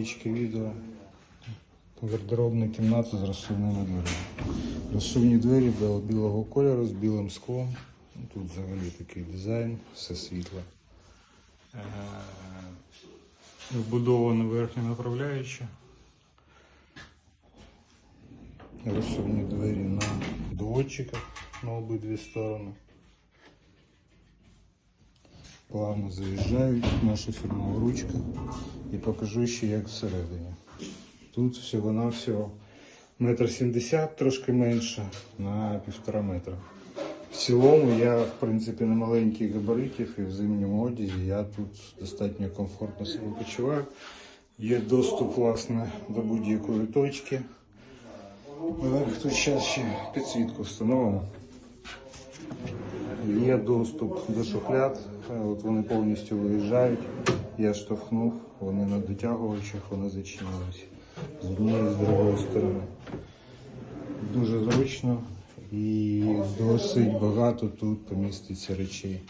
невеличке відео. Гардеробна кімната з розсувними дверима. Розсувні двері біло- білого кольору з білим склом. Ну, Тут взагалі такий дизайн, все світле. Е, Вбудована верхня направляюча. Розсувні двері на доводчиках на обидві сторони. Плавно заїжджають, наша фірмова ручка. І покажу ще як всередині. Тут всього-навсього метр сімдесят, трошки менше, на півтора метра. В цілому я, в принципі, не маленьких габаритів і в зимньому одязі я тут достатньо комфортно себе почуваю. Є доступ, власне, до будь-якої точки. Наверх тут зараз ще підсвітку встановимо. Є доступ до шухляд, Е, от вони повністю виїжджають. Я штовхнув, вони на дотягувачах, вони зачинилися з однієї з другої сторони. Дуже зручно і досить багато тут поміститься речей.